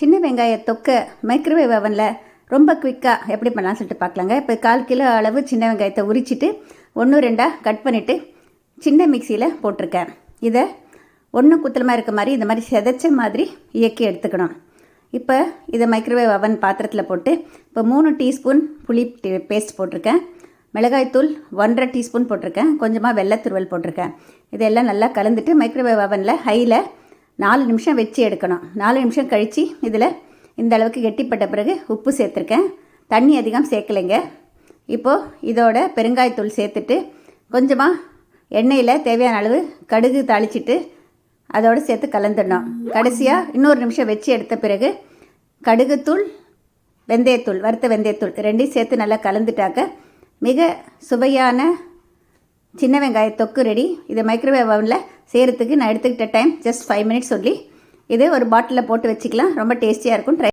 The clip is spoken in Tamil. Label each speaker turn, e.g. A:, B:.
A: சின்ன வெங்காய தொக்கை மைக்ரோவேவ் அவனில் ரொம்ப குவிக்காக எப்படி பண்ணலாம்னு சொல்லிட்டு பார்க்கலாங்க. இப்போ கால் கிலோ அளவு சின்ன வெங்காயத்தை உரிச்சிட்டு ஒன்று ரெண்டாக கட் பண்ணிவிட்டு சின்ன மிக்சியில் போட்டிருக்கேன். இதை ஒன்று குத்தலமாக இருக்க மாதிரி இந்த மாதிரி செதைச்ச மாதிரி இயக்கி எடுத்துக்கணும். இப்போ இதை மைக்ரோவேவ் அவன் பாத்திரத்தில் போட்டு இப்போ மூணு டீஸ்பூன் புளி பேஸ்ட் போட்டிருக்கேன். மிளகாய்த்தூள் ஒன்றரை டீஸ்பூன் போட்டிருக்கேன். கொஞ்சமாக வெள்ளைத்துருவல் போட்டிருக்கேன். இதெல்லாம் நல்லா கலந்துட்டு மைக்ரோவேவ் அவனில் ஹையில் நாலு நிமிஷம் வச்சு எடுக்கணும். நாலு நிமிஷம் கழித்து இதில் இந்த அளவுக்கு கெட்டிப்பட்ட பிறகு உப்பு சேர்த்துருக்கேன். தண்ணி அதிகம் சேர்க்கலைங்க. இப்போது இதோட பெருங்காயத்தூள் சேர்த்துட்டு கொஞ்சமாக எண்ணெயில் தேவையான அளவு கடுகு தாளிச்சிட்டு அதோடு சேர்த்து கலந்துடணும். கடைசியாக இன்னொரு நிமிஷம் வச்சு எடுத்த பிறகு கடுகுத்தூள் வெந்தயத்தூள் வறுத்த வெந்தயத்தூள் ரெண்டையும் சேர்த்து நல்லா கலந்துட்டாக்க மிக சுவையான சின்ன வெங்காய தொக்கு ரெடி இதை மைக்ரோவேவ் ஓவனில் செய்கிறதுக்கு நான் எடுத்துக்கிட்ட டைம் ஜஸ்ட் ஃபைவ் மினிட்ஸ் சொல்லி இது ஒரு பாட்டிலில் போட்டு வச்சுக்கலாம். ரொம்ப டேஸ்டியாக இருக்கும். ட்ரை